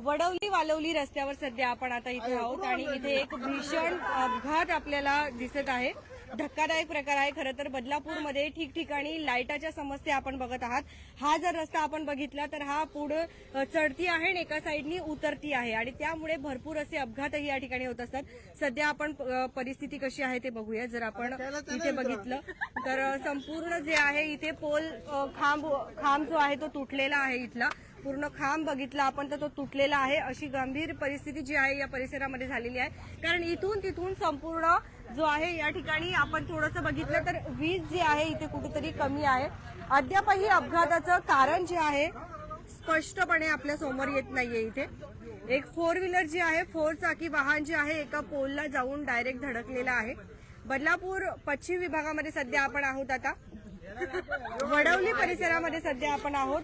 वडवली वालवली रस्त्यावर सध्या आपण आता इथे आहोत आणि इथे एक भीषण अपघात आपल्याला दिसत आहे. धक्कादायक प्रकार आहे. खरं तर बदलापूरमध्ये ठिकठिकाणी लाईटाच्या समस्या आपण बघत आहात. हा जर रस्ता आपण बघितला तर हा पुढे चढती आहे आणि एका साईडनी उतरती आहे. आणि त्यामुळे भरपूर असे अपघातही या ठिकाणी होत असतात. सध्या आपण परिस्थिती कशी आहे ते बघूया. जर आपण इथे बघितलं तर संपूर्ण जे आहे इथे पोल खांब खांब जो आहे तो तुटलेला आहे इथला. पूर्ण खांब बघितला आपण तर तो तुटलेला आहे. अशी गंभीर परिस्थिती जी आहे या परिसरामध्ये झालेली आहे. कारण इथून तिथून संपूर्ण जो आहे या ठिकाणी आपण थोडंसं बघितलं तर वीज जी आहे इथे कुठेतरी कमी आहे. अद्यापही अपघाताचं कारण जे आहे स्पष्टपणे आपल्यासमोर येत नाहीये इथे. एक फोर व्हीलर जी आहे फोर चाकी वाहन जे आहे एका पोलला जाऊन डायरेक्ट धडकलेलं आहे. बदलापूर पश्चिम विभागामध्ये सध्या आपण आहोत आता. वडवली परिसरामध्ये सध्या आपण आहोत.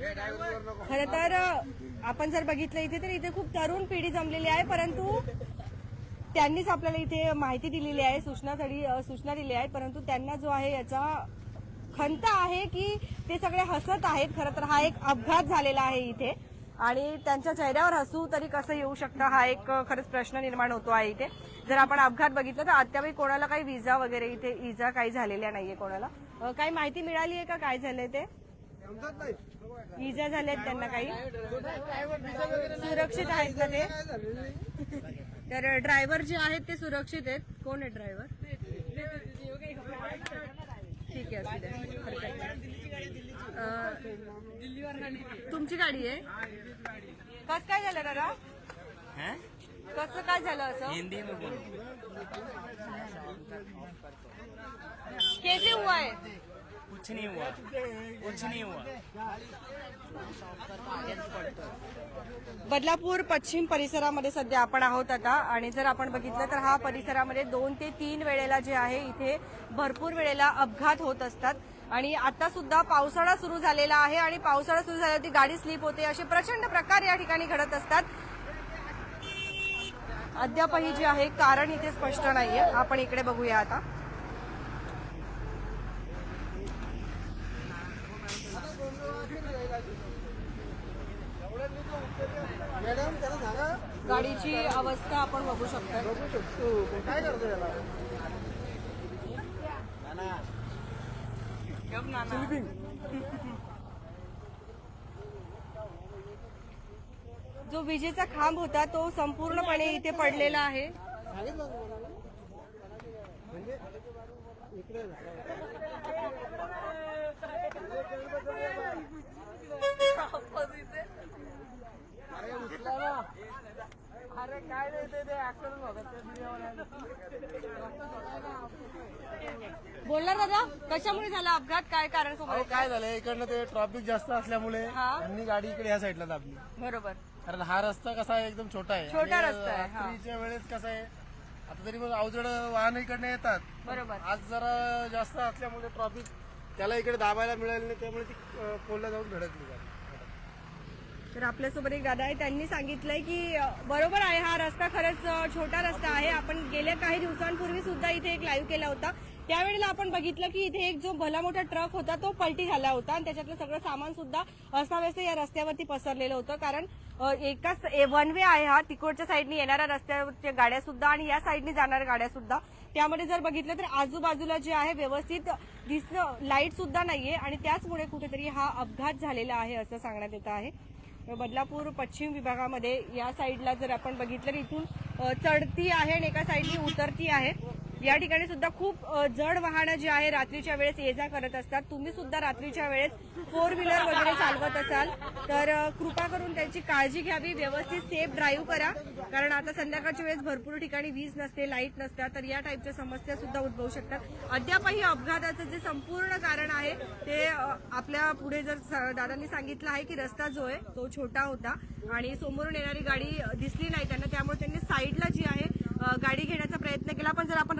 खर तर आपण जर बघितलं इथे तर इथे खूप तरुण पिढी जमलेली आहे परंतु त्यांनीच आपल्याला इथे माहिती दिलेली आहे सूचना तरी सूचना दिली आहे परंतु त्यांना जो आहे याचा खंत आहे की ते सगळे हसत आहेत. खरं तर हा एक अपघात झालेला आहे इथे. आणि त्यांच्या चेहऱ्यावर हसू तरी कसं येऊ शकतं हा एक खरंच प्रश्न निर्माण होतो आहे इथे. जर आपण अपघात बघितलं तर अद्यापही कोणाला काही विजा वगैरे इथे इजा काही झालेल्या नाहीये कोणाला. काही माहिती मिळाली आहे का? काय झालंय ते? इजा झाल्यात त्यांना काही. सुरक्षित आहेत का ते? तर ड्रायव्हर जे आहेत ते सुरक्षित आहेत. कोण आहे ड्रायव्हर? ठीक आहे असू तुमची गाडी आहे? कस काय झालं दादा? हैं? कसं काय झालं असं? हिंदी में बोलो कैसे हुआ है कुछ नहीं हुआ। कुछ नहीं हुआ। बदलापूर पश्चिम परिसरामध्ये सध्या आपण आहोत आता. आणि जर आपण बघितलं तर हा परिसरामध्ये दोन ते तीन वेळेला जे आहे इथे भरपूर वेळेला अपघात होत असतात. आणि आता सुद्धा पावसाळा सुरू झालेला आहे आणि पावसाळा सुरू झाल्यावरती गाडी स्लिप होते असे प्रचंड प्रकार या ठिकाणी घडत असतात. अद्यापही जे आहे कारण इथे स्पष्ट नाहीये. आपण इकडे बघूया आता. गाडीची अवस्था आपण बघू शकतो बघू शकतो काय करतो याला जो विजेचा खांब होता तो संपूर्णपणे इथे पडलेला आहे सांगितलं होतं मला ना? म्हणजे इकडे अरे उचला ना अरे काय नाही ते- बोलणार दादा कशामुळे झाला अपघात? काय कारण अहो काय झालंय इकडनं ते ट्रॉफिक जास्त असल्यामुळे हा. त्यांनी गाडी इकडे या साईडला दाबली. बरोबर. कारण हा रस्ता कसा आहे एकदम छोटा आहे. छोटा आणि रस्ता आहे, हा. रात्रीच्या वेळेस कसं आहे आता तरी मग अवजड वाहन इकडनं येतात. बरोबर. आज जरा जास्त असल्यामुळे ट्रॉफिक त्याला इकडे दाबायला मिळालं नाही त्यामुळे ती अं, पोलला जाऊन धडकली गाडी. तर आपल्यासोबत एक दादा आहे. त्यांनी सांगितलंय की बरोबर आहे हा रस्ता खरंच छोटा रस्ता आहे. आपण गेल्या काही दिवसांपूर्वी सुद्धा इथे एक लाईव्ह केला होता. त्यावेळेला आपण बघितलं की इथे एक जो भला मोठा ट्रक होता तो पलटी झाला होता. आणि त्याच्यातलं सगळं सामान सुद्धा अस्ताव्यस्त या रस्त्यावरती पसरलेलं होतं. कारण एकाच वन वे आहे हा. तिकडच्या साईडने येणाऱ्या रस्त्यावरच्या गाड्या सुद्धा आणि या साईडने जाणाऱ्या गाड्या सुद्धा. त्यामध्ये जर बघितलं तर आजूबाजूला जे आहे व्यवस्थित दिसणं लाइट सुद्धा नाहीये. आणि त्याचमुळे कुठेतरी हा अपघात झालेला आहे असं सांगण्यात येत आहे. बदलापूर पश्चिम विभागामध्ये या साईडला जर आपण बघितलं तर इथून चढती आहे आणि एका साईडनी उतरती आहे. या ठिकाणी सुद्धा खूप जड वाहनं जी आहे रात्रीच्या वेळेस ये जा करत असतात. तुम्ही सुद्धा रात्रीच्या वेळेस फोर व्हीलर वगैरे चालवत असाल तर कृपा करून त्यांची काळजी घ्यावी. व्यवस्थित सेफ ड्राईव्ह करा. कारण आता संध्याकाळच्या वेळेस भरपूर ठिकाणी वीज नसते लाइट नसतात तर या टाईपच्या समस्या सुद्धा उद्भवू शकतात. अद्यापही अपघाताचं जे संपूर्ण कारण आहे ते आपल्या पुढे जर दादांनी सांगितलं आहे की रस्ता जो आहे तो छोटा होता. आणि समोरून येणारी गाडी दिसली नाही त्यांना त्यामुळे त्यांनी साईडला जी आहे अ, गाडी घेण्याचा प्रयत्न केला पण जर आपण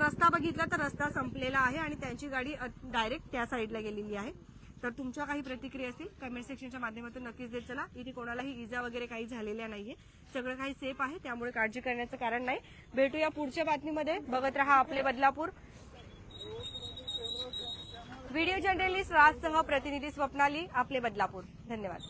रस्ता तर रस्ता संपलेला आहे आणि त्यांची गाडी डायरेक्ट त्या साईडला गेलेली आहे. तर तुमच्या काही प्रतिक्रिया असतील कमेंट सेक्शनच्या माध्यमातून नक्कीच देत चला. इथे कोणालाही इजा वगैरे काही झालेल्या नाहीये. सगळं काही सेफ आहे त्यामुळे काळजी करण्याचं कारण नाही. भेटूया पुढच्या बातमीमध्ये. बघत रहा आपले बदलापूर. व्हिडिओ जर्नलिस्ट राजसह प्रतिनिधी स्वप्नाली आपले बदलापूर. धन्यवाद.